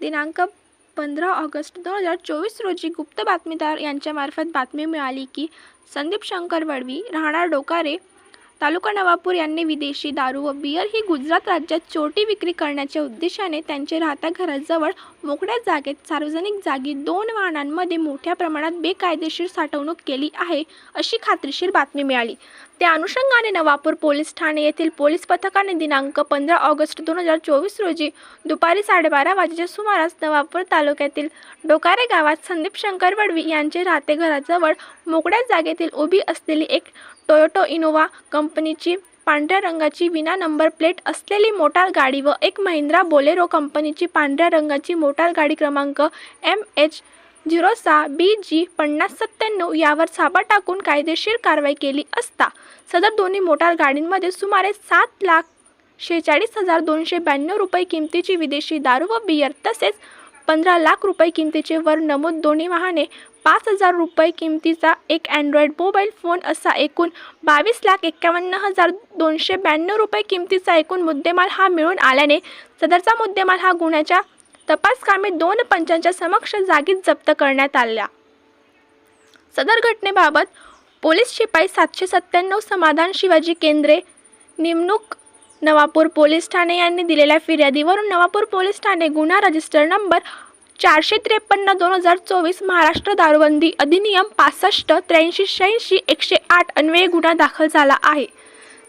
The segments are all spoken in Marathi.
दिनांक पंधरा ऑगस्ट दोन हजार चोवीस रोजी गुप्त बातमीदार यांच्यामार्फत बातमी मिळाली की संदीप शंकर वडवी राहणार डोकारे तालुका नवापूर यांनी विदेशी दारू व बियर ही गुजरात राज्यात चोरटी विक्री करण्याच्या उद्देशाने त्यांचे राहत्या घराजवळ मोकळ्या जागेत सार्वजनिक जागी दोन वाहनांमध्ये मोठ्या प्रमाणात बेकायदेशीर साठवणूक केली आहे अशी खात्रीशीर बातमी मिळाली. त्या अनुषंगाने नवापूर पोलीस ठाणे येथील पोलीस पथकाने दिनांक पंधरा ऑगस्ट दोन हजार चोवीस रोजी दुपारी साडेबारा वाजेच्या सुमारास नवापूर तालुक्यातील डोकारे गावात संदीप शंकर वडवी यांचे राहते घराजवळ मोकळ्या जागेतील उभी असलेली एक टोयोटो इनोवा कंपनीची पांढऱ्या रंगाची विना नंबर प्लेट असलेली मोटार गाडी व एक महिंद्रा बोलेरो कंपनीची पांढऱ्या रंगाची मोटार गाडी क्रमांक एम एच झिरो सहा बी जी पन्नास सत्त्याण्णव यावर छापा टाकून कायदेशीर कारवाई केली असता सदर दोन्ही मोटार गाडींमध्ये सुमारे सात लाख शेहेचाळीस हजार दोनशे ब्याण्णव रुपये किमतीची विदेशी दारू व बियर तसेच पंधरा लाख रुपये किमतीचे वर नमूद दोन्ही वाहने पाच हजार रुपये किमतीचा एक अँड्रॉइड मोबाईल फोन असा एकूण बावीस लाख एक्कावन्न हजार दोनशे ब्याण्णव रुपये किमतीचा एकूण मुद्देमाल हा मिळून आल्याने सदरचा मुद्देमाल हा गुन्ह्याच्या तपास कामे दोन पंचांच्या समक्ष जागीच जप्त करण्यात आल्या. सदर घटनेबाबत पोलीस शिपाई सातशे सत्त्याण्णव समाधान शिवाजी केंद्रे नेमणूक नवापूर पोलीस ठाणे यांनी दिलेल्या फिर्यादीवरून नवापूर पोलीस ठाणे गुन्हा रजिस्टर नंबर चारशे त्रेपन्न दोन हजार चोवीस महाराष्ट्र दारूबंदी अधिनियम पासष्ट त्र्याऐंशी शहाऐंशी एकशे आठ अन्वये गुन्हा दाखल झाला आहे.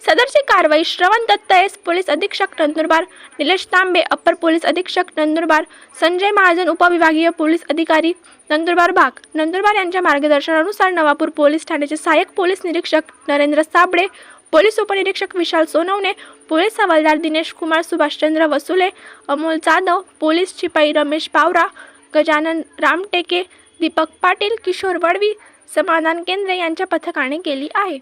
सदरची कारवाई श्रवण दत्त एस पोलीस अधीक्षक नंदुरबार निलेश तांबे अप्पर पोलीस अधीक्षक नंदुरबार संजय महाजन उपविभागीय पोलीस अधिकारी नंदुरबार भाग नंदुरबार यांच्या मार्गदर्शनानुसार नवापूर पोलीस ठाण्याचे सहाय्यक पोलीस निरीक्षक नरेंद्र साबळे पोलीस उपनिरीक्षक विशाल सोनवणे पोलीस हवालदार दिनेश कुमार सुभाषचंद्र वसुले अमोल जाधव पोलीस शिपाई रमेश पावरा गजानन रामटेके दीपक पाटील किशोर वडवी समाधान केंद्रे यांच्या पथकाने केली आहे.